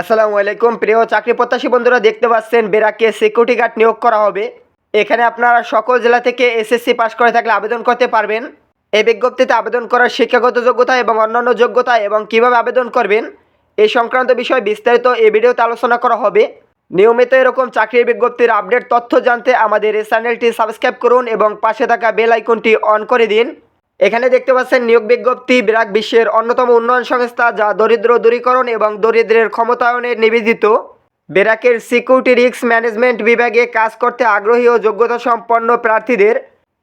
আসসালামু আলাইকুম। প্রিয় চাকরি প্রত্যাশী বন্ধুরা, দেখতে পাচ্ছেন বেরাকে সিকিউরিটি গার্ড নিয়োগ করা হবে। এখানে আপনারা সকল জেলা থেকে এসএসসি পাস করে থাকলে আবেদন করতে পারবেন। এই বিজ্ঞপ্তিতে আবেদন করার শিক্ষাগত যোগ্যতা এবং অন্যান্য যোগ্যতা এবং কীভাবে আবেদন করবেন, এই সংক্রান্ত বিষয় বিস্তারিত এই ভিডিওতে আলোচনা করা হবে। নিয়মিত এরকম চাকরির বিজ্ঞপ্তির আপডেট, তথ্য জানতে আমাদের এই চ্যানেলটি সাবস্ক্রাইব করুন এবং পাশে থাকা বেল আইকনটি অন করে দিন। এখানে দেখতে পাচ্ছেন নিয়োগ বিজ্ঞপ্তি, বিরাট বিশ্বের অন্যতম উন্নয়ন সংস্থা যা দরিদ্র দূরীকরণ এবং দরিদ্রের ক্ষমতায়নে নিবেদিত। বেরাকের সিকিউরিটি রিস্ক ম্যানেজমেন্ট বিভাগে কাজ করতে আগ্রহী ও যোগ্যতা সম্পন্ন প্রার্থীদের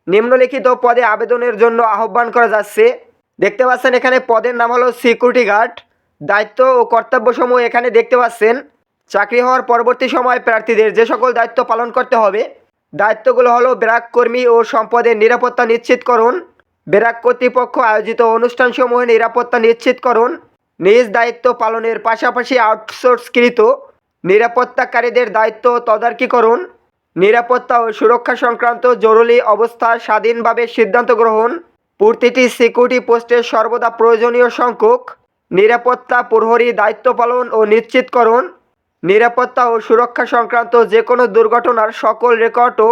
নিম্নলিখিত পদে আবেদনের জন্য আহ্বান করা যাচ্ছে। দেখতে পাচ্ছেন এখানে পদের নাম হলো সিকিউরিটি গার্ড। দায়িত্ব ও কর্তব্যসমূহ এখানে দেখতে পাচ্ছেন। চাকরি হওয়ার পরবর্তী সময় প্রার্থীদের যে সকল দায়িত্ব পালন করতে হবে। দায়িত্বগুলো হলো ব্র্যাক কর্মী ও সম্পদের নিরাপত্তা নিশ্চিতকরণ ব্র্যাক কর্তৃপক্ষ আয়োজিত অনুষ্ঠানসমূহে নিরাপত্তা নিশ্চিতকরণ নিজ দায়িত্ব পালনের পাশাপাশি আউটসোর্সকৃত নিরাপত্তাকারীদের দায়িত্ব তদারকিকরণ নিরাপত্তা ও সুরক্ষা সংক্রান্ত জরুরি অবস্থা স্বাধীনভাবে সিদ্ধান্ত গ্রহণ। প্রতিটি সিকিউরিটি পোস্টের সর্বদা প্রয়োজনীয় সংখ্যক নিরাপত্তা প্রহরী দায়িত্ব পালন ও নিশ্চিতকরণ নিরাপত্তা ও সুরক্ষা সংক্রান্ত যে কোনো দুর্ঘটনার সকল রেকর্ড ও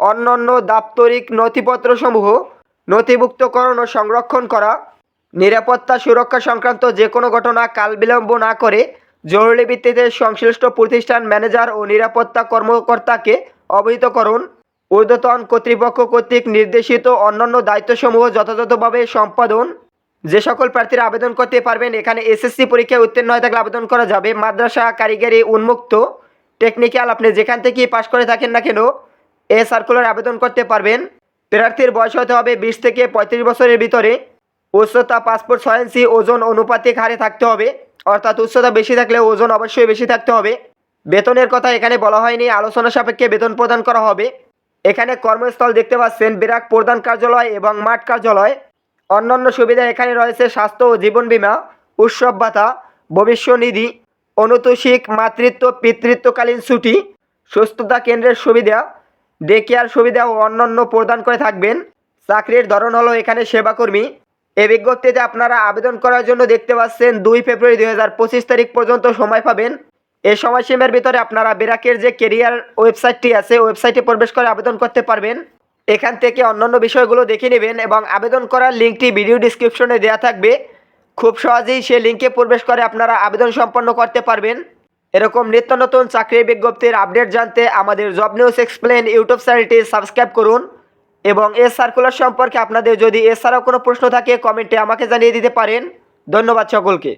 অন্যান্য দাপ্তরিক নথিপত্রসমূহ নথিভুক্তকরণ ও সংরক্ষণ করা, নিরাপত্তা সুরক্ষা সংক্রান্ত যে কোনো ঘটনা কাল বিলম্ব না করে জরুরি ভিত্তিতে সংশ্লিষ্ট প্রতিষ্ঠান ম্যানেজার ও নিরাপত্তা কর্মকর্তাকে অবহিত করুন। ঊর্ধ্বতন কর্তৃপক্ষ কর্তৃক নির্দেশিত অন্যান্য দায়িত্বসমূহ যথাযথভাবে সম্পাদন। যে সকল প্রার্থীরা আবেদন করতে পারবেন, এখানে এসএসসি পরীক্ষায় উত্তীর্ণ হয়ে থাকলে আবেদন করা যাবে। মাদ্রাসা, কারিগরি, উন্মুক্ত, টেকনিক্যাল আপনি যেখান থেকেই পাশ করে থাকেন না কেন, এ সার্কুলার আবেদন করতে পারবেন। প্রার্থীর বয়স হতে হবে বিশ থেকে পঁয়ত্রিশ বছরের ভিতরে। উচ্চতা পাসপোর্ট ইঞ্চি, ওজন অনুপাতিক হারে থাকতে হবে। অর্থাৎ উচ্চতা বেশি থাকলে ওজন অবশ্যই বেশি থাকতে হবে। বেতনের কথা এখানে বলা হয়নি, আলোচনা সাপেক্ষে বেতন প্রদান করা হবে। এখানে কর্মস্থল দেখতে পাচ্ছেন বিরাট প্রধান কার্যালয় এবং মাঠ কার্যালয়। অন্যান্য সুবিধা এখানে রয়েছে, স্বাস্থ্য ও জীবন বীমা, উৎসব ভাতা ভবিষ্যনিধি অনুতোষিক মাতৃত্ব পিতৃত্বকালীন ছুটি, সুস্থতা কেন্দ্রের সুবিধা ডে কেয়ার সুবিধা ও অন্যান্য প্রদান করে থাকবেন। চাকরির ধরন হলো এখানে সেবাকর্মী। এই বিজ্ঞপ্তিতে আপনারা আবেদন করার জন্য দেখতে পাচ্ছেন, দুই ফেব্রুয়ারি দুই হাজার পঁচিশ তারিখ পর্যন্ত সময় পাবেন। এই সময়সীমার ভিতরে আপনারা বেরাকের যে কেরিয়ার ওয়েবসাইটটি আছে, ওয়েবসাইটে প্রবেশ করে আবেদন করতে পারবেন। এখান থেকে অন্যান্য বিষয়গুলো দেখে নেবেন এবং আবেদন করার লিঙ্কটি ভিডিও ডিসক্রিপশনে দেওয়া থাকবে। খুব সহজেই সেই লিঙ্কে প্রবেশ করে আপনারা আবেদন সম্পন্ন করতে পারবেন। এরকম নিত্য নতুন চাকরির বিজ্ঞপ্তির আপডেট জানতে আমাদের জব নিউজ এক্সপ্লেন ইউটিউব চ্যানেলটি সাবস্ক্রাইব করুন এবং এ সার্কুলার সম্পর্কে আপনাদের যদি এছাড়াও কোনো প্রশ্ন থাকে, কমেন্টে আমাকে জানিয়ে দিতে পারেন। ধন্যবাদ সকলকে।